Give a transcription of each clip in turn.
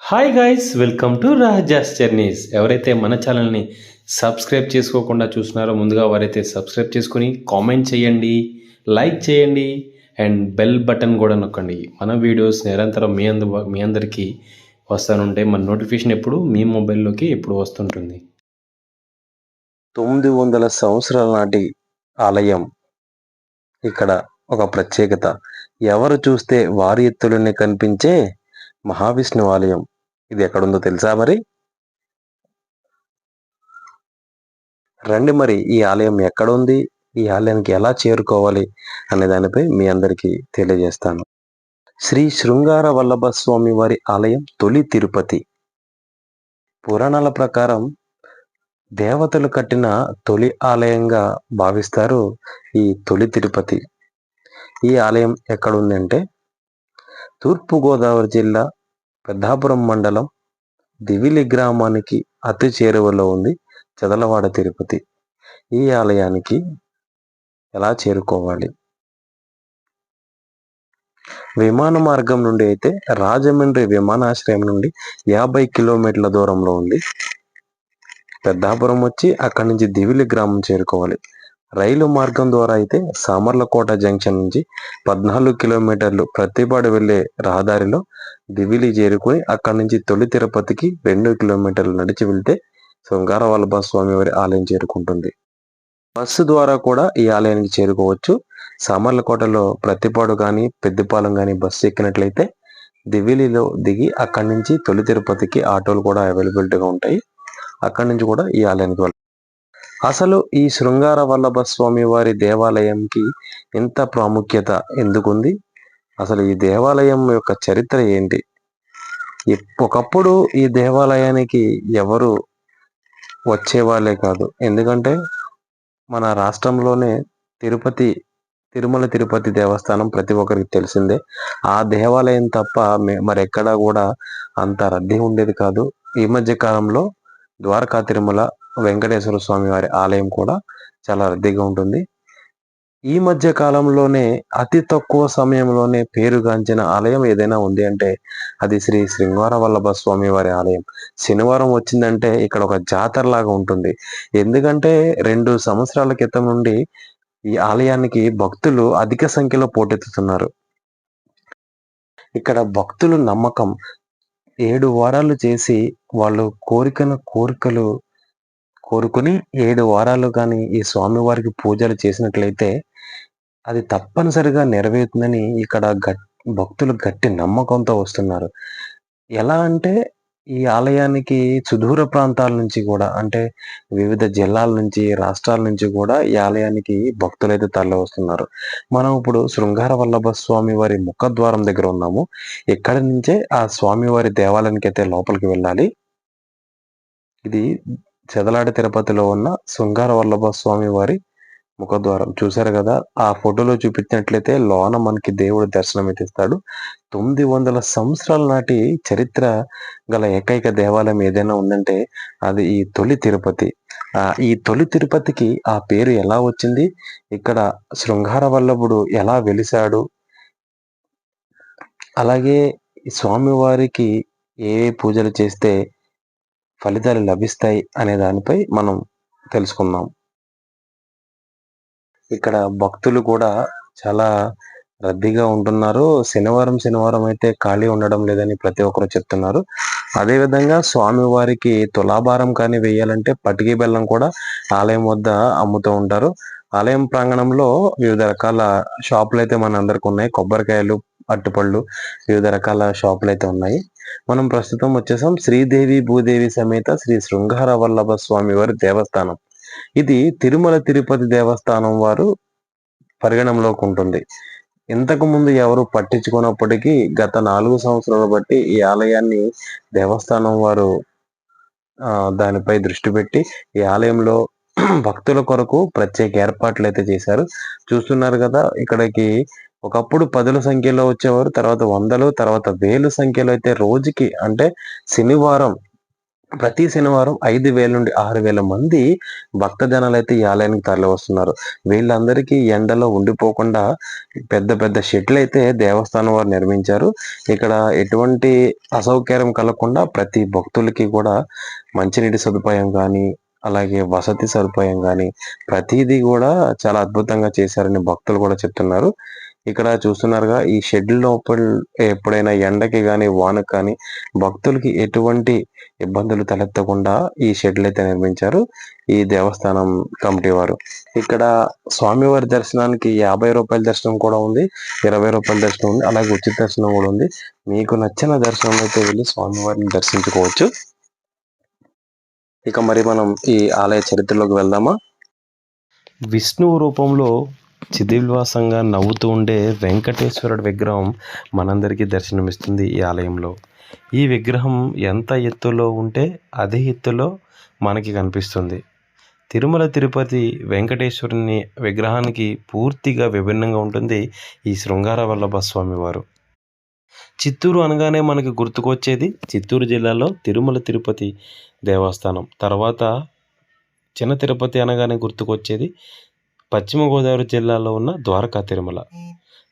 Hi guys welcome to Raja's journeys ఎవరైతే మన ఛానల్ని సబ్స్క్రైబ్ చేసుకోకుండా చూస్తున్నారో ముందుగా వారైతే సబ్స్క్రైబ్ చేసుకొని కామెంట్ చేయండి లైక్ చేయండి అండ్ బెల్ బటన్ కూడా నొక్కండి. మన వీడియోస్ నిరంతరం మీ అందు మీ అందరికీ వస్తానుంటే మన నోటిఫికేషన్ ఎప్పుడు మీ మొబైల్లోకి ఎప్పుడు వస్తుంటుంది. తొమ్మిది వందల సంవత్సరాల నాటి ఆలయం. ఇక్కడ ఒక ప్రత్యేకత. ఎవరు చూస్తే వారి ఎత్తులోనే కనిపించే మహావిష్ణు ఆలయం. ఇది ఎక్కడుందో తెలుసా మరి? రండి మరి ఈ ఆలయం ఎక్కడ ఉంది ఈ ఆలయానికి ఎలా చేరుకోవాలి అనే దానిపై మీ అందరికీ తెలియజేస్తాను. శ్రీ శృంగార వల్లభ స్వామి వారి ఆలయం తొలి తిరుపతి. పురాణాల ప్రకారం దేవతలు కట్టిన తొలి ఆలయంగా భావిస్తారు ఈ తొలి తిరుపతి. ఈ ఆలయం ఎక్కడుందంటే తూర్పు తూర్పుగోదావరి జిల్లా పెద్దాపురం మండలం దివిలి గ్రామానికి అతి చేరువలో ఉంది చదలవాడ తిరుపతి. ఈ ఆలయానికి ఎలా చేరుకోవాలి? విమాన మార్గం నుండి అయితే రాజమండ్రి విమానాశ్రయం నుండి యాభై కిలోమీటర్ల దూరంలో ఉంది. పెద్దాపురం వచ్చి అక్కడి నుంచి దివిలి గ్రామం చేరుకోవాలి. రైలు మార్గం ద్వారా అయితే సామర్లకోట జంక్షన్ నుంచి పద్నాలుగు కిలోమీటర్లు ప్రతిపాడు వెళ్ళే రహదారిలో దివిలి చేరుకుని అక్కడి నుంచి తొలి తిరుపతికి రెండు కిలోమీటర్లు నడిచి వెళ్తే శృంగార వల్లభ స్వామి వారి ఆలయం చేరుకుంటుంది. బస్సు ద్వారా కూడా ఈ ఆలయానికి చేరుకోవచ్చు. సామర్లకోటలో ప్రతిపాడు కానీ పెద్దపాలెం కానీ బస్సు ఎక్కినట్లయితే దివిలిలో దిగి అక్కడి నుంచి తొలి తిరుపతికి ఆటోలు కూడా అవైలబిలిటీగా ఉంటాయి. అక్కడి నుంచి కూడా ఈ ఆలయానికి వెళ్ళాలి అసలు ఈ శృంగార వల్లభ స్వామి వారి దేవాలయంకి ఎంత ప్రాముఖ్యత ఎందుకుంది? అసలు ఈ దేవాలయం యొక్క చరిత్ర ఏంటి? ఒకప్పుడు ఈ దేవాలయానికి ఎవరు వచ్చేవాళ్ళే కాదు. ఎందుకంటే మన రాష్ట్రంలోనే తిరుపతి తిరుమల తిరుపతి దేవస్థానం ప్రతి ఒక్కరికి తెలిసిందే. ఆ దేవాలయం తప్ప మరెక్కడా కూడా అంత రద్దీ ఉండేది కాదు. ఈ మధ్య కాలంలో ద్వారకా తిరుమల వెంకటేశ్వర స్వామి వారి ఆలయం కూడా చాలా రద్దీగా ఉంటుంది. ఈ మధ్య కాలంలోనే అతి తక్కువ సమయంలోనే పేరుగాంచిన ఆలయం ఏదైనా ఉంది అంటే అది శ్రీ శృంగార వల్లభ స్వామి వారి ఆలయం. శనివారం వచ్చిందంటే ఇక్కడ ఒక జాతర లాగా ఉంటుంది. ఎందుకంటే రెండు సంవత్సరాల క్రితం నుండి ఈ ఆలయానికి భక్తులు అధిక సంఖ్యలో పోటెత్తుతున్నారు. ఇక్కడ భక్తులు నమ్మకం ఏడు వారాలు చేసి వాళ్ళు కోరికను కోరికలు కోరుకుని ఏడు వారాలు కానీ ఈ స్వామివారికి పూజలు చేసినట్లయితే అది తప్పనిసరిగా నెరవేరుతుందని ఇక్కడ గట్ భక్తులు గట్టి నమ్మకంతో వస్తున్నారు. ఎలా అంటే ఈ ఆలయానికి సుదూర ప్రాంతాల నుంచి కూడా అంటే వివిధ జిల్లాల నుంచి రాష్ట్రాల నుంచి కూడా ఈ ఆలయానికి భక్తులైతే తరలి వస్తున్నారు. మనం ఇప్పుడు శృంగార వల్లభ స్వామి వారి ముఖద్వారం దగ్గర ఉన్నాము. ఇక్కడి నుంచే ఆ స్వామివారి దేవాలయానికి అయితే లోపలికి వెళ్ళాలి. ఇది చెదలాడి తిరుపతిలో ఉన్న శృంగార వల్లభ స్వామి వారి ముఖద్వారం. చూశారు కదా ఆ ఫోటోలో చూపించినట్లయితే లోన మనకి దేవుడు దర్శనం ఇస్తాడు తొమ్మిది వందల సంవత్సరాల నాటి చరిత్ర గల ఏకైక దేవాలయం ఏదైనా ఉందంటే అది ఈ తొలి తిరుపతి. ఆ ఈ తొలి తిరుపతికి ఆ పేరు ఎలా వచ్చింది? ఇక్కడ శృంగార వల్లభుడు ఎలా వెలిశాడు? అలాగే స్వామివారికి ఏ పూజలు చేస్తే ఫలితాలు లభిస్తాయి అనే దానిపై మనం తెలుసుకుందాం. ఇక్కడ భక్తులు కూడా చాలా రద్దీగా ఉంటున్నారు. శనివారం శనివారం అయితే ఖాళీ ఉండడం లేదని ప్రతి ఒక్కరు చెప్తున్నారు. అదే విధంగా స్వామి వారికి తులాభారం కానీ వేయాలంటే పటికి బెల్లం కూడా ఆలయం వద్ద అమ్ముతూ ఉంటారు. ఆలయం ప్రాంగణంలో వివిధ రకాల షాపులు అయితే మన అందరికి ఉన్నాయి. కొబ్బరికాయలు అరటిపళ్ళు వివిధ రకాల షాపులు అయితే ఉన్నాయి. మనం ప్రస్తుతం వచ్చేసాం శ్రీదేవి భూదేవి సమేత శ్రీ శృంగార వల్లభ స్వామి వారి దేవస్థానం. ఇది తిరుమల తిరుపతి దేవస్థానం వారు పరిగణంలోకి ఉంటుంది. ఇంతకు ముందు ఎవరు పట్టించుకున్నప్పటికీ గత నాలుగు సంవత్సరాలు బట్టి ఈ ఆలయాన్ని దేవస్థానం వారు దానిపై దృష్టి పెట్టి ఈ ఆలయంలో భక్తుల కొరకు ప్రత్యేక ఏర్పాట్లు అయితే చేశారు. చూస్తున్నారు కదా ఇక్కడికి ఒకప్పుడు పదుల సంఖ్యలో వచ్చేవారు తర్వాత వందలు తర్వాత వేలు సంఖ్యలో అయితే రోజుకి అంటే శనివారం ప్రతి శనివారం ఐదు వేల నుండి ఆరు వేల మంది భక్త జనాలు అయితే ఈ ఆలయానికి తరలి వస్తున్నారు వీళ్ళందరికీ ఎండలో ఉండిపోకుండా పెద్ద పెద్ద షెడ్లు అయితే దేవస్థానం వారు నిర్మించారు. ఇక్కడ ఎటువంటి అసౌకర్యం కలగకుండా ప్రతి భక్తులకి కూడా మంచినీటి సదుపాయం కానీ అలాగే వసతి సదుపాయం కానీ ప్రతిదీ కూడా చాలా అద్భుతంగా చేశారని భక్తులు కూడా చెప్తున్నారు. ఇక్కడ చూస్తున్నారుగా ఈ షెడ్ లోపల ఎప్పుడైనా ఎండకి కానీ వానకి కానీ భక్తులకి ఎటువంటి ఇబ్బందులు తలెత్తకుండా ఈ షెడ్లు అయితే నిర్మించారు. ఈ దేవస్థానం కమిటీ వారు. ఇక్కడ స్వామివారి దర్శనానికి యాభై రూపాయల దర్శనం కూడా ఉంది ఇరవై రూపాయల దర్శనం ఉంది అలాగే ఉచిత దర్శనం కూడా ఉంది. మీకు నచ్చిన దర్శనం అయితే వెళ్ళి స్వామివారిని దర్శించుకోవచ్చు. ఇక మరి మనం ఈ ఆలయ చరిత్రలోకి వెళ్దామా? విష్ణువు రూపంలో చిదిల్వాసంగా నవ్వుతూ ఉండే వెంకటేశ్వరుడి విగ్రహం మనందరికీ దర్శనమిస్తుంది ఈ ఆలయంలో. ఈ విగ్రహం ఎంత ఎత్తులో ఉంటే అదే ఎత్తులో మనకి కనిపిస్తుంది. తిరుమల తిరుపతి వెంకటేశ్వరుని విగ్రహానికి పూర్తిగా విభిన్నంగా ఉంటుంది ఈ శృంగార వల్లభ స్వామి వారు చిత్తూరు అనగానే మనకి గుర్తుకొచ్చేది చిత్తూరు జిల్లాలో తిరుమల తిరుపతి దేవస్థానం. తర్వాత చిన్న తిరుపతి అనగానే గుర్తుకొచ్చేది పశ్చిమ గోదావరి జిల్లాలో ఉన్న ద్వారకా తిరుమల.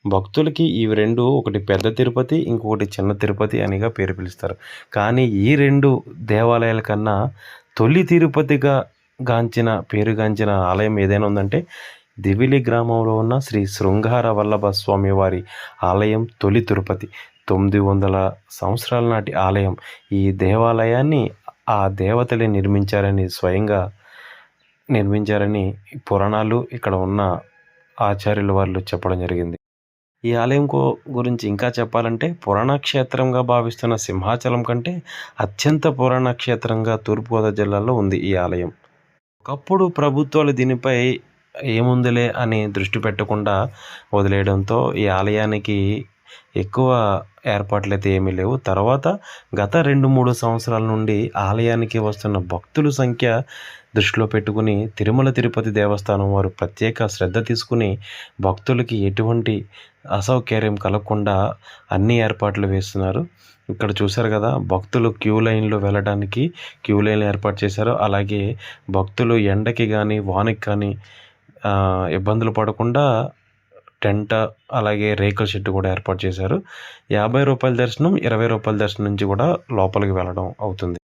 భక్తులకి ఇవి రెండు ఒకటి పెద్ద తిరుపతి ఇంకొకటి చిన్న తిరుపతి అనిగా పేరు పిలుస్తారు. కానీ ఈ రెండు దేవాలయాల కన్నా తొలి తిరుపతిగా గాంచిన పేరుగాంచిన ఆలయం ఏదైనా ఉందంటే దివిలి గ్రామంలో ఉన్న శ్రీ శృంగార వల్లభ స్వామి వారి ఆలయం తొలి తిరుపతి. తొమ్మిది వందల సంవత్సరాల నాటి ఆలయం. ఈ దేవాలయాన్ని ఆ దేవతలే నిర్మించారని స్వయంగా నిర్మించారని పురాణాలు ఇక్కడ ఉన్న ఆచార్యుల వాళ్ళు చెప్పడం జరిగింది. ఈ ఆలయం కో- గురించి ఇంకా చెప్పాలంటే పురాణ క్షేత్రంగా భావిస్తున్న సింహాచలం కంటే అత్యంత పురాణ క్షేత్రంగా తూర్పుగోదావరి జిల్లాలో ఉంది ఈ ఆలయం. ఒకప్పుడు ప్రభుత్వాలు దీనిపై ఏముందిలే అని దృష్టి పెట్టకుండా వదిలేయడంతో ఈ ఆలయానికి ఎక్కువ ఏర్పాట్లు అయితే ఏమీ లేవు. తర్వాత గత రెండు మూడు సంవత్సరాల నుండి ఆలయానికి వస్తున్న భక్తుల సంఖ్య దృష్టిలో పెట్టుకుని తిరుమల తిరుపతి దేవస్థానం వారు ప్రత్యేక శ్రద్ధ తీసుకుని భక్తులకి ఎటువంటి అసౌకర్యం కలగకుండా అన్ని ఏర్పాట్లు వేస్తున్నారు. ఇక్కడ చూశారు కదా భక్తులు క్యూ లైన్లో వెళ్ళడానికి క్యూ లైన్లు ఏర్పాటు చేశారు. అలాగే భక్తులు ఎండకి కానీ వానకి కానీ ఇబ్బందులు పడకుండా టెంట్ అలాగే రేకుల షెడ్ కూడా ఏర్పాటు చేశారు. యాభై రూపాయల దర్శనం ఇరవై రూపాయల దర్శనం నుంచి కూడా లోపలికి వెళ్ళడం అవుతుంది.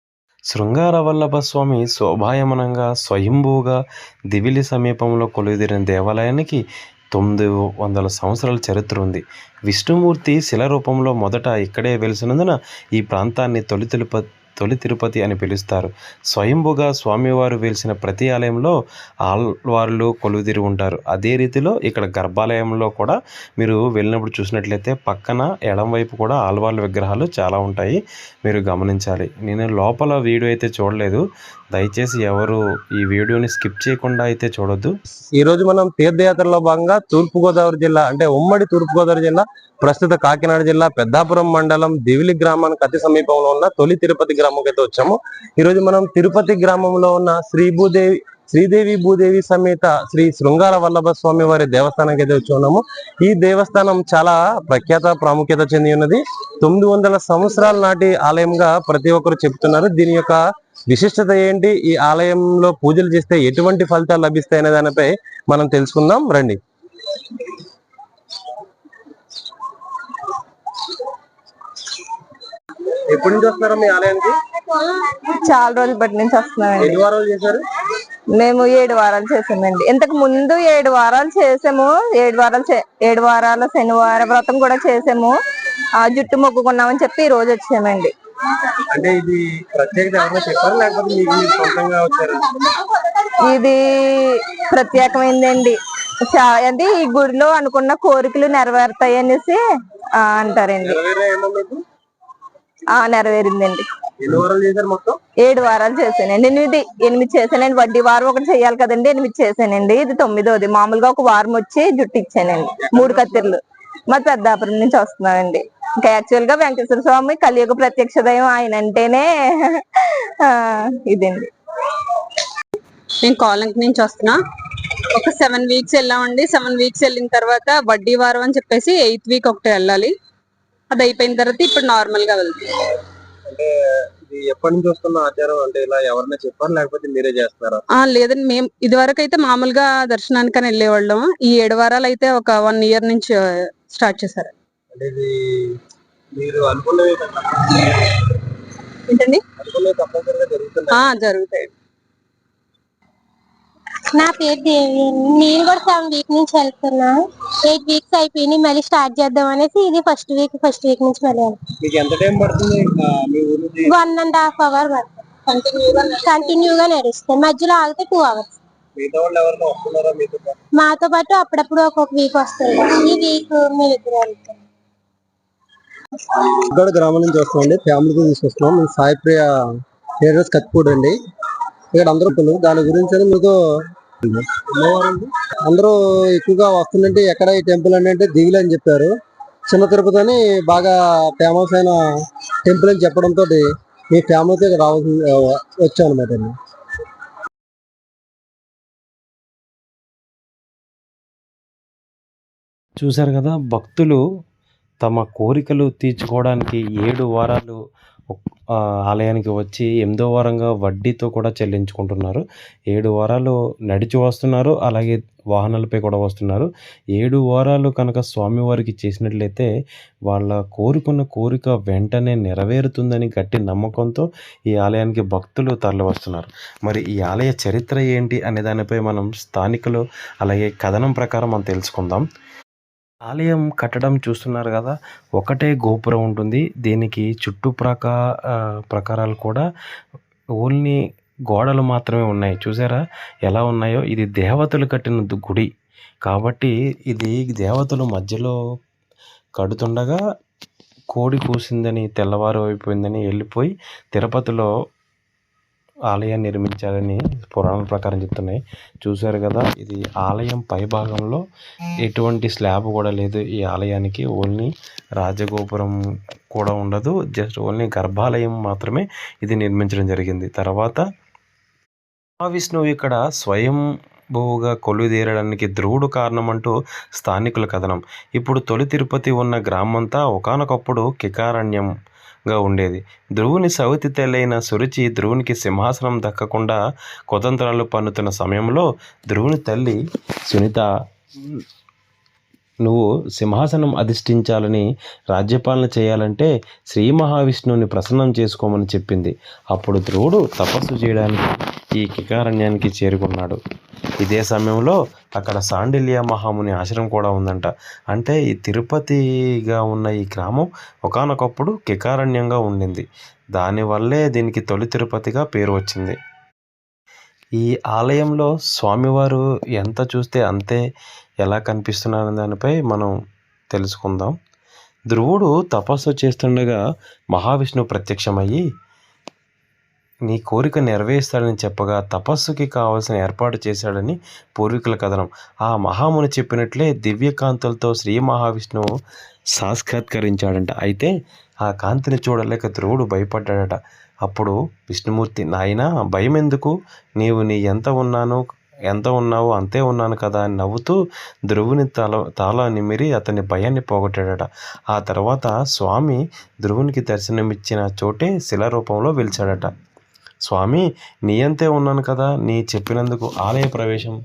శృంగార వల్లభ స్వామి శోభాయమనంగా స్వయంభూగా దివిలి సమీపంలో కొలుదిరిన దేవాలయానికి తొమ్మిది వందల సంవత్సరాల చరిత్ర ఉంది. విష్ణుమూర్తి శిల రూపంలో మొదట ఇక్కడే వెలిసినందున ఈ ప్రాంతాన్ని తొలి తిరుపతి తొలి తిరుపతి అని పిలుస్తారు. స్వయంభుగా స్వామివారు వెలిసిన ప్రతి ఆలయంలో ఆళ్వార్లు కొలువుదీరి ఉంటారు. అదే రీతిలో ఇక్కడ గర్భాలయంలో కూడా మీరు వెళ్ళినప్పుడు చూసినట్లయితే పక్కన ఎడం వైపు కూడా ఆల్వార్ల విగ్రహాలు చాలా ఉంటాయి. మీరు గమనించాలి. నేను లోపల వీడియో అయితే చూడలేదు. దయచేసి ఎవరు ఈ వీడియోని స్కిప్ చేయకుండా అయితే చూడొద్దు. ఈ రోజు మనం తీర్థయాత్రలో భాగంగా తూర్పు గోదావరి జిల్లా అంటే ఉమ్మడి తూర్పు గోదావరి జిల్లా ప్రస్తుత కాకినాడ జిల్లా పెద్దాపురం మండలం దివిలి గ్రామానికి అతి సమీపంలో ఉన్న తొలి తిరుపతి గ్రామంకి అయితే వచ్చాము. ఈ రోజు మనం తిరుపతి గ్రామంలో ఉన్న శ్రీ భూదేవి శ్రీదేవి భూదేవి సమేత శ్రీ శృంగార వల్లభ స్వామి వారి దేవస్థానానికి అయితే వచ్చి ఉన్నాము. ఈ దేవస్థానం చాలా ప్రఖ్యాత ప్రాముఖ్యత చెంది ఉన్నది. తొమ్మిది వందల సంవత్సరాల నాటి ఆలయంగా ప్రతి ఒక్కరు చెప్తున్నారు. దీని యొక్క విశిష్టత ఏంటి? ఈ ఆలయంలో పూజలు చేస్తే ఎటువంటి ఫలితాలు లభిస్తాయి అనే దానిపై మనం తెలుసుకుందాం. రండి. ఎప్పటి నుంచి వస్తున్నారా మీ ఆలయానికి? చాలా రోజులు బట్టి నుంచి వస్తున్నామండి. ఎన్ని వారాలు చేశారు? మేము ఏడు వారాలు చేసామండి ఇంతకు ముందు ఏడు వారాలు చేసాము. ఏడు వారాలు చే- ఏడు వారాల శనివార వ్రతం కూడా చేసాము. ఆ జుట్టు మొక్కుకున్నామని చెప్పి ఈ రోజు వచ్చామండి. అంటే ఇది ప్రత్యేకత ఎవరైనా చెప్పారు? లేకపోతే మీకు మీరు సొంతంగా వచ్చారు? ఇది ప్రత్యేకమైందండి. అంటే ఈ గుడిలో అనుకున్న కోరికలు నెరవేరుతాయి అనేసి ఆ, అంటారండి. నెరవేరిందండి. ఏడు వారాలు చేశానండి. ఎనిమిది ఎనిమిది చేశానండి. వడ్డీ వారం ఒకటి చేయాలి కదండి. ఎనిమిది చేశానండి. ఇది తొమ్మిదోది. మామూలుగా ఒక వారం వచ్చి జుట్టు ఇచ్చానండి. మూడు కత్తిర్లు. మా పెద్దాపురం నుంచి వస్తున్నామండి. ఇంకా యాక్చువల్గా వెంకటేశ్వర స్వామి కలియుగ ప్రత్యక్ష దైవం ఆయన అంటేనే ఆ, ఇదండి. నేను కాలంకి నుంచి వస్తున్నా. ఒక సెవెన్ వీక్స్ వెళ్ళామండి. సెవెన్ వీక్స్ వెళ్ళిన తర్వాత వడ్డీ వారం అని చెప్పేసి ఎయిత్ వీక్ ఒకటి వెళ్ళాలి. అది అయిపోయిన తర్వాత ఇప్పుడు నార్మల్గా వెళ్తుంది ఎప్పటి నుంచి వస్తున్న ఆచారం? అంటే ఇలా ఎవరైనా చెప్పారు? లేకపోతే మీరే చేస్తారా ఆ లేదండి. మేము ఇదివరకు అయితే మామూలుగా దర్శనానికని వెళ్ళేవాళ్ళం. ఈ ఏడు వారాలు అయితే ఒక వన్ ఇయర్ నుంచి స్టార్ట్ చేశారు. అంటే ఇది మీరు అనుకున్నవి ఏంటండి? అనుకున్నవి తప్పనిసరిగా జరుగుతున్నాయి. జరుగుతాయి నా పేరు దేవి. నేను కూడా సెవెన్ వీక్ నుంచి వెళ్తున్నా. ఎయిట్ వీక్స్ అయిపోయింది మళ్ళీ స్టార్ట్ చేద్దాం అనేసి ఇది ఫస్ట్ వీక్ ఫస్ట్ వీక్ నుంచి మళ్ళీ మీకు ఎంత టైం పడుతుంది? ఆ, మీ ఊరు నుంచి? వన్ అండ్ హాఫ్ అవర్ కంటిన్యూగా నడుస్తుంది. మధ్యలో ఆగితే టూ అవర్స్ మీతో పాటు? అప్పుడప్పుడు ఒక్కొక్క వీక్ వస్తుంది. ఈ వీక్ మేము ఇద్దరు వెళ్తాం ఇక్కడ గ్రామం నుంచి వస్తున్నాం ఫ్యామిలీతో తీసుకొస్తున్నాం. మేము సాయి ప్రియ ట్రేడర్స్ కత్తిపూడి అండి ఇక్కడ అందరూ పిల్లలు దాని గురించి మీకు అందరూ ఎక్కువగా వస్తుందంటే ఎక్కడ ఈ టెంపుల్ అని అంటే దిగులు అని చెప్పారు. చిన్న తిరుపతి అని బాగా ఫేమస్ అయిన టెంపుల్ అని చెప్పడంతో మీ ఫ్యామిలీతో ఇక్కడ రావాల్సి వచ్చాం అనమాట అండి. చూశారు కదా భక్తులు తమ కోరికలు తీర్చుకోవడానికి ఏడు వారాలు ఆలయానికి వచ్చి ఎనిమిదో వారంగా వడ్డీతో కూడా చెల్లించుకుంటున్నారు. ఏడు వారాలు నడిచి వస్తున్నారు అలాగే వాహనాలపై కూడా వస్తున్నారు. ఏడు వారాలు కనుక స్వామివారికి చేసినట్లయితే వాళ్ళ కోరుకున్న కోరిక వెంటనే నెరవేరుతుందని గట్టి నమ్మకంతో ఈ ఆలయానికి భక్తులు తరలి వస్తున్నారు మరి ఈ ఆలయ చరిత్ర ఏంటి అనే దానిపై మనం స్థానికులు అలాగే కథనం ప్రకారం మనం తెలుసుకుందాం. ఆలయం కట్టడం చూస్తున్నారు కదా ఒకటే గోపురం ఉంటుంది. దీనికి చుట్టూ ప్రకా ప్రకారాలు కూడా ఓన్లీ గోడలు మాత్రమే ఉన్నాయి. చూసారా? ఎలా ఉన్నాయో? ఇది దేవతలు కట్టిన దు- గుడి. కాబట్టి ఇది దేవతలు మధ్యలో కడుతుండగా కోడి కూసిందని తెల్లవారు అయిపోయిందని వెళ్ళిపోయి తిరుపతిలో ఆలయాన్ని నిర్మించాలని పురాణాల ప్రకారం చెప్తున్నాయి. చూశారు కదా ఇది ఆలయం పై భాగంలో ఎటువంటి స్లాబ్ కూడా లేదు. ఈ ఆలయానికి ఓన్లీ రాజగోపురం కూడా ఉండదు. జస్ట్ ఓన్లీ గర్భాలయం మాత్రమే ఇది నిర్మించడం జరిగింది. తర్వాత మహావిష్ణువు ఇక్కడ స్వయం భూగా కొలుదేరడానికి ధ్రువుడు కారణమంటూ స్థానికుల కథనం. ఇప్పుడు తొలి తిరుపతి ఉన్న గ్రామంతా కికారణ్యం. గా ఉండేది. ధ్రువుని సవతి తెల్లైన సురుచి ధ్రువునికి సింహాసనం దక్కకుండా కుతంత్రాలు పన్నుతున్న సమయంలో ధ్రువుని తల్లి సునీత నువ్వు సింహాసనం అధిష్ఠించాలని రాజ్యపాలన చేయాలంటే శ్రీ మహావిష్ణువుని ప్రసన్నం చేసుకోమని చెప్పింది. అప్పుడు ధ్రువుడు తపస్సు చేయడానికి ఈ కికారణ్యానికి చేరుకున్నాడు. ఇదే సమయంలో అక్కడ సాండిల్య మహాముని ఆశ్రమం కూడా ఉందంట. అంటే ఈ తిరుపతిగా ఉన్న ఈ గ్రామం ఒకానొకప్పుడు కికారణ్యంగా ఉండింది. దానివల్లే దీనికి తొలి తిరుపతిగా పేరు వచ్చింది. ఈ ఆలయంలో స్వామివారు ఎంత చూస్తే అంతే ఎలా కనిపిస్తున్నారనే దానిపై మనం తెలుసుకుందాం. ధ్రువుడు తపస్సు చేస్తుండగా మహావిష్ణువు ప్రత్యక్షమయ్యి నీ కోరిక నెరవేరుస్తాడని చెప్పగా తపస్సుకి కావలసిన ఏర్పాటు చేశాడని పూర్వీకుల కథనం. ఆ మహాముని చెప్పినట్లే దివ్యకాంతులతో శ్రీ మహావిష్ణువు సాక్షాత్కరించాడంట. అయితే ఆ కాంతిని చూడలేక ధ్రువుడు భయపడ్డాడట. అప్పుడు విష్ణుమూర్తి నాయనా భయం ఎందుకు నీవు నీ ఎంత ఉన్నాను ఎంత ఉన్నావో అంతే ఉన్నాను కదా అని నవ్వుతూ ధ్రువుని తల తాళ నిమిరి అతని భయాన్ని పోగొట్టాడట. ఆ తర్వాత స్వామి ధ్రువునికి దర్శనమిచ్చిన చోటే శిల రూపంలో వెలిచాడట. స్వామి నీ అంతే ఉన్నాను కదా నీ చెప్పినందుకు ఆలయ ప్రవేశం.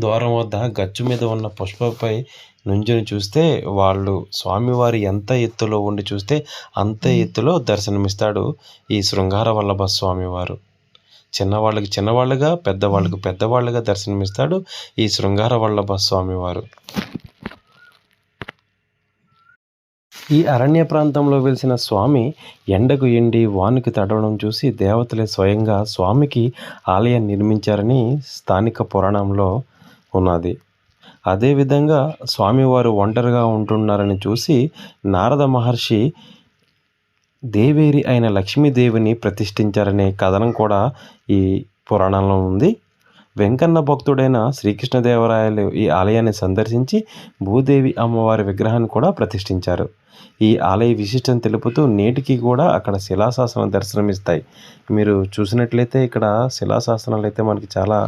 ద్వారం వద్ద గచ్చు మీద ఉన్న పుష్పపై నుంచుని చూస్తే వాళ్ళు స్వామివారి ఎంత ఎత్తులో ఉండి చూస్తే అంత ఎత్తులో దర్శనమిస్తాడు ఈ శృంగార వల్లభ స్వామివారు. చిన్నవాళ్ళకి చిన్నవాళ్ళుగా పెద్దవాళ్ళకి పెద్దవాళ్ళుగా దర్శనమిస్తాడు ఈ శృంగార వల్లభ స్వామివారు. ఈ అరణ్య ప్రాంతంలో వెలిసిన స్వామి ఎండకు ఎండి వానికి తడవడం చూసి దేవతలే స్వయంగా స్వామికి ఆలయం నిర్మించారని స్థానిక పురాణంలో ఉన్నది. అదేవిధంగా స్వామివారు ఒంటరిగా ఉంటున్నారని చూసి నారద మహర్షి దేవేరి అయిన లక్ష్మీదేవిని ప్రతిష్ఠించారనే కథనం కూడా ఈ పురాణంలో ఉంది. వెంకన్న భక్తుడైన శ్రీకృష్ణదేవరాయలు ఈ ఆలయాన్ని సందర్శించి భూదేవి అమ్మవారి విగ్రహాన్ని కూడా ప్రతిష్ఠించారు. ఈ ఆలయ విశిష్టం తెలుపుతూ నేటికి కూడా అక్కడ శిలాశాసనాలు దర్శనమిస్తాయి. మీరు చూసినట్లయితే ఇక్కడ శిలాశాసనాలు అయితే మనకి చాలా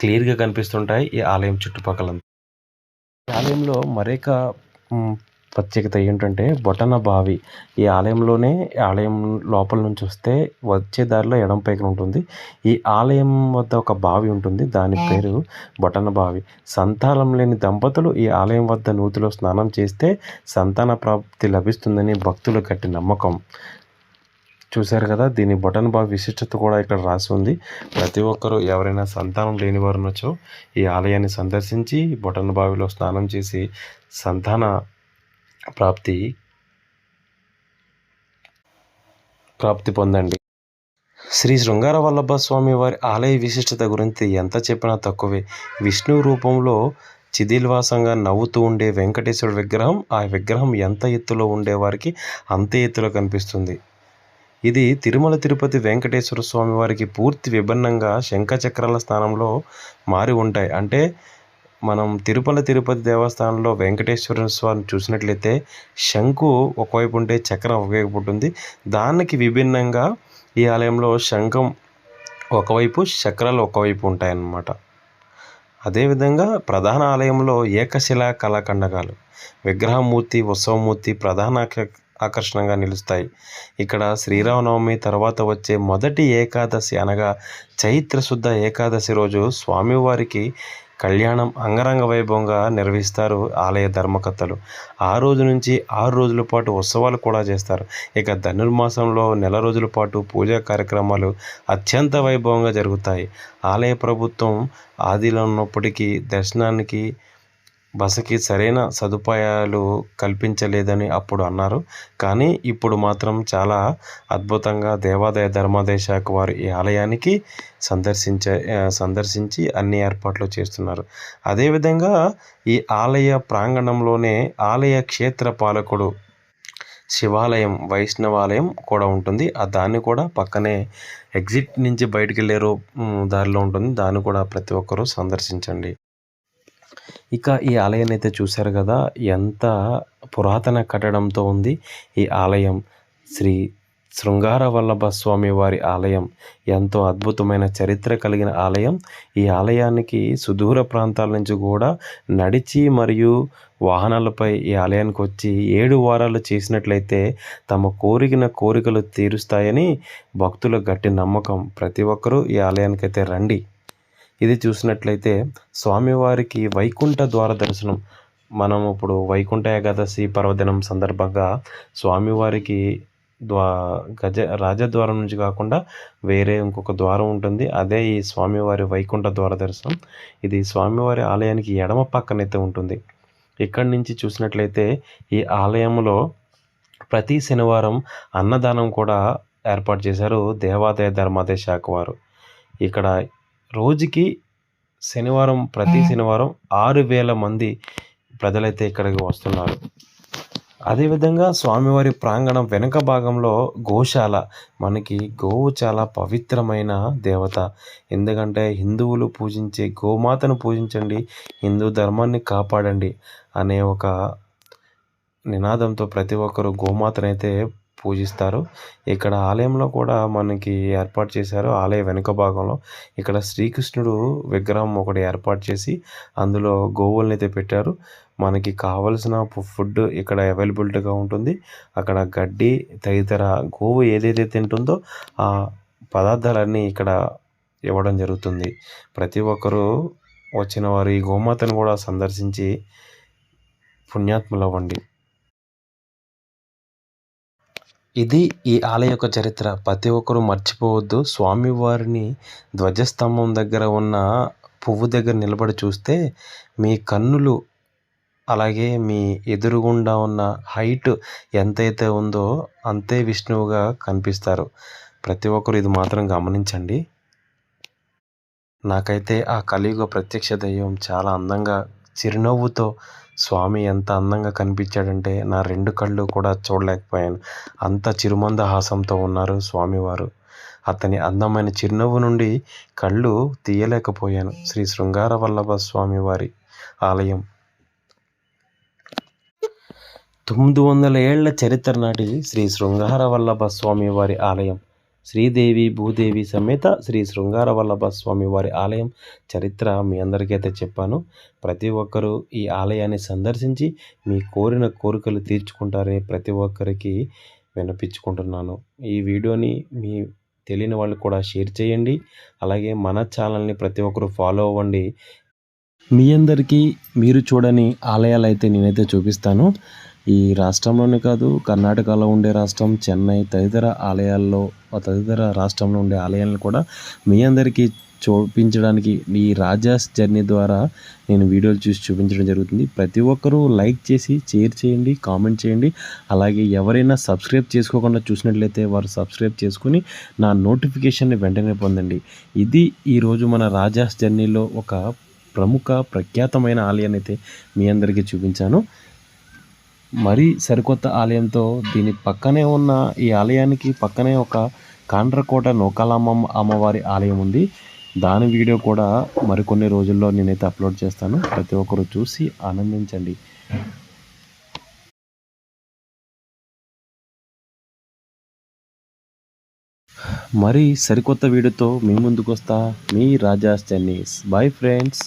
క్లియర్గా కనిపిస్తుంటాయి. ఈ ఆలయం చుట్టుపక్కల ఈ ఆలయంలో మరేక ప్రత్యేకత ఏంటంటే బొటన బావి. ఈ ఆలయంలోనే ఆలయం లోపల నుంచి వస్తే వచ్చే దారిలో ఎడం పైకి ఉంటుంది. ఈ ఆలయం వద్ద ఒక బావి ఉంటుంది. దాని పేరు బొటన బావి. సంతానం లేని దంపతులు ఈ ఆలయం వద్ద నూతిలో స్నానం చేస్తే సంతాన ప్రాప్తి లభిస్తుందని భక్తుల గట్టి నమ్మకం. చూశారు కదా దీని బొటన్ బావి విశిష్టత కూడా ఇక్కడ రాసి ఉంది. ప్రతి ఒక్కరూ ఎవరైనా సంతానం లేని వారు ఈ ఆలయాన్ని సందర్శించి బొటన్ బావిలో స్నానం చేసి సంతాన ప్రాప్తి. ప్రాప్తి పొందండి. శ్రీ శృంగార వల్లభ స్వామి వారి ఆలయ విశిష్టత గురించి ఎంత చెప్పినా తక్కువే. విష్ణు రూపంలో చిదిల్వాసంగా నవ్వుతూ ఉండే వెంకటేశ్వర విగ్రహం ఆ విగ్రహం ఎంత ఎత్తులో ఉండేవారికి అంతే ఎత్తులో కనిపిస్తుంది. ఇది తిరుమల తిరుపతి వెంకటేశ్వర స్వామి వారికి పూర్తి విభిన్నంగా శంఖచక్రాల స్థానంలో మారి ఉంటాయి. అంటే మనం తిరుపతి తిరుపతి దేవస్థానంలో వెంకటేశ్వర స్వామిని చూసినట్లయితే శంకు ఒకవైపు ఉంటే చక్రం ఒకవైపు ఉంటుంది. దానికి విభిన్నంగా ఈ ఆలయంలో శంఖం ఒకవైపు చక్రాలు ఒకవైపు ఉంటాయన్నమాట. అదేవిధంగా ప్రధాన ఆలయంలో ఏకశిలా కళాఖండకాలు విగ్రహమూర్తి ఉత్సవమూర్తి ప్రధాన ఆకర్షణగా నిలుస్తాయి. ఇక్కడ శ్రీరామనవమి తర్వాత వచ్చే మొదటి ఏకాదశి అనగా చైత్ర శుద్ధ ఏకాదశి రోజు స్వామివారికి కళ్యాణం అంగరంగ వైభవంగా నిర్వహిస్తారు ఆలయ ధర్మకర్తలు. ఆ రోజు నుంచి ఆరు రోజుల పాటు ఉత్సవాలు కూడా చేస్తారు. ఇక ధనుర్మాసంలో నెల రోజుల పాటు పూజా కార్యక్రమాలు అత్యంత వైభవంగా జరుగుతాయి. ఆలయ ప్రభుత్వం ఆదిలో ఉన్నప్పటికీ దర్శనానికి బసకి సరైన సదుపాయాలు కల్పించలేదని అప్పుడు అన్నారు. కానీ ఇప్పుడు మాత్రం చాలా అద్భుతంగా దేవాదాయ ధర్మాదాయ శాఖ వారు ఈ ఆలయానికి సందర్శించే సందర్శించి అన్ని ఏర్పాట్లు చేస్తున్నారు. అదేవిధంగా ఈ ఆలయ ప్రాంగణంలోనే ఆలయ క్షేత్ర పాలకుడు శివాలయం వైష్ణవాలయం కూడా ఉంటుంది. ఆ దాన్ని కూడా పక్కనే ఎగ్జిట్ నుంచి బయటికి వెళ్ళే రో దారిలో ఉంటుంది. దాన్ని కూడా ప్రతి ఒక్కరూ సందర్శించండి. ఇక ఈ ఆలయాన్ని అయితే చూశారు కదా ఎంత పురాతన కట్టడంతో ఉంది. ఈ ఆలయం శ్రీ శృంగార వల్లభ స్వామి వారి ఆలయం ఎంతో అద్భుతమైన చరిత్ర కలిగిన ఆలయం. ఈ ఆలయానికి సుదూర ప్రాంతాల నుంచి కూడా నడిచి మరియు వాహనాలపై ఈ ఆలయానికి వచ్చి ఏడు వారాలు చేసినట్లయితే తమ కోరికిన కోరికలు తీరుస్తాయని భక్తుల గట్టి నమ్మకం. ప్రతి ఒక్కరూ ఈ ఆలయానికైతే రండి. ఇది చూసినట్లయితే స్వామివారికి వైకుంఠ ద్వార దర్శనం. మనం ఇప్పుడు వైకుంఠ ఏకాదశి పర్వదినం సందర్భంగా స్వామివారికి ద్వా గజ రాజద్వారం నుంచి కాకుండా వేరే ఇంకొక ద్వారం ఉంటుంది. అదే ఈ స్వామివారి వైకుంఠ ద్వార దర్శనం. ఇది స్వామివారి ఆలయానికి ఎడమ పక్కనైతే ఉంటుంది. ఇక్కడి నుంచి చూసినట్లయితే ఈ ఆలయంలో ప్రతి శనివారం అన్నదానం కూడా ఏర్పాటు చేశారు దేవాదాయ ధర్మాదాయ శాఖ వారు. ఇక్కడ రోజుకి శనివారం ప్రతి శనివారం ఆరు వేల మంది ప్రజలైతే ఇక్కడికి వస్తున్నారు. అదేవిధంగా స్వామివారి ప్రాంగణం వెనుక భాగంలో గోశాల. మనకి గోవు చాలా పవిత్రమైన దేవత. ఎందుకంటే హిందువులు పూజించే గోమాతను పూజించండి హిందూ ధర్మాన్ని కాపాడండి అనే ఒక నినాదంతో ప్రతి ఒక్కరు గోమాతనైతే పూజిస్తారు. ఇక్కడ ఆలయంలో కూడా మనకి ఏర్పాటు చేశారు. ఆలయ వెనుక భాగంలో ఇక్కడ శ్రీకృష్ణుడు విగ్రహం ఒకటి ఏర్పాటు చేసి అందులో గోవుల్ని అయితే పెట్టారు. మనకి కావలసిన ఫుడ్ ఇక్కడ అవైలబిలిటీగా ఉంటుంది. అక్కడ గడ్డి తదితర గోవు ఏదైతే తింటుందో ఆ పదార్థాలన్నీ ఇక్కడ ఇవ్వడం జరుగుతుంది. ప్రతి ఒక్కరూ వచ్చిన వారు ఈ గోమాతను కూడా సందర్శించి పుణ్యాత్ములు అవ్వండి ఇది ఈ ఆలయ యొక్క చరిత్ర. ప్రతి ఒక్కరూ మర్చిపోవద్దు. స్వామివారిని ధ్వజస్తంభం దగ్గర ఉన్న పువ్వు దగ్గర నిలబడి చూస్తే మీ కన్నులు అలాగే మీ ఎదురుగుండా ఉన్న హైట్ ఎంతైతే ఉందో అంతే విష్ణువుగా కనిపిస్తారు. ప్రతి ఒక్కరు ఇది మాత్రం గమనించండి. నాకైతే ఆ కలియుగ ప్రత్యక్ష దైవం చాలా అందంగా చిరునవ్వుతో స్వామి ఎంత అందంగా కనిపించాడంటే నా రెండు కళ్ళు కూడా చూడలేకపోయాను. అంత చిరుమంద హాసంతో ఉన్నారు స్వామివారు. అతని అందమైన చిరునవ్వు నుండి కళ్ళు తీయలేకపోయాను. శ్రీ శృంగార వల్లభ స్వామివారి ఆలయం. తొమ్మిది వందల ఏళ్ళ చరిత్ర నాటి శ్రీ శృంగార వల్లభ స్వామి వారి ఆలయం. శ్రీదేవి భూదేవి సమేత శ్రీ శృంగార వల్లభ స్వామి వారి ఆలయం చరిత్ర మీ అందరికైతే చెప్పాను. ప్రతి ఒక్కరూ ఈ ఆలయాన్ని సందర్శించి మీ కోరిన కోరికలు తీర్చుకుంటారని ప్రతి ఒక్కరికి వినిపించుకుంటున్నాను. ఈ వీడియోని మీ తెలియని వాళ్ళు కూడా షేర్ చేయండి. అలాగే మన ఛానల్ని ప్రతి ఒక్కరు ఫాలో అవ్వండి. మీ అందరికీ మీరు చూడని ఆలయాలు అయితే నేనైతే చూపిస్తాను. ఈ రాష్ట్రంలోనే కాదు కర్ణాటకలో ఉండే రాష్ట్రం చెన్నై తదితర ఆలయాల్లో తదితర రాష్ట్రంలో ఉండే ఆలయాలను కూడా మీ అందరికీ చూపించడానికి ఈ రాజాస్ జర్నీ ద్వారా నేను వీడియోలు చూసి చూపించడం జరుగుతుంది. ప్రతి ఒక్కరూ లైక్ చేసి షేర్ చేయండి కామెంట్ చేయండి. అలాగే ఎవరైనా సబ్స్క్రైబ్ చేసుకోకుండా చూసినట్లయితే వారు సబ్స్క్రైబ్ చేసుకుని నా నోటిఫికేషన్ని వెంటనే పొందండి. ఇది ఈరోజు మన రాజాస్ జర్నీలో ఒక ప్రముఖ ప్రఖ్యాతమైన ఆలయాన్ని అయితే మీ అందరికీ చూపించాను. మరీ సరికొత్త ఆలయంతో దీని పక్కనే ఉన్న ఈ ఆలయానికి పక్కనే ఒక కాండ్రకోట నూకాలమ్మ అమ్మవారి ఆలయం ఉంది. దాని వీడియో కూడా మరికొన్ని రోజుల్లో నేనైతే అప్లోడ్ చేస్తాను. ప్రతి ఒక్కరు చూసి ఆనందించండి. మరి సరికొత్త వీడియోతో మీ ముందుకు వస్తా మీ రాజాస్ జర్నీస్ బాయ్ ఫ్రెండ్స్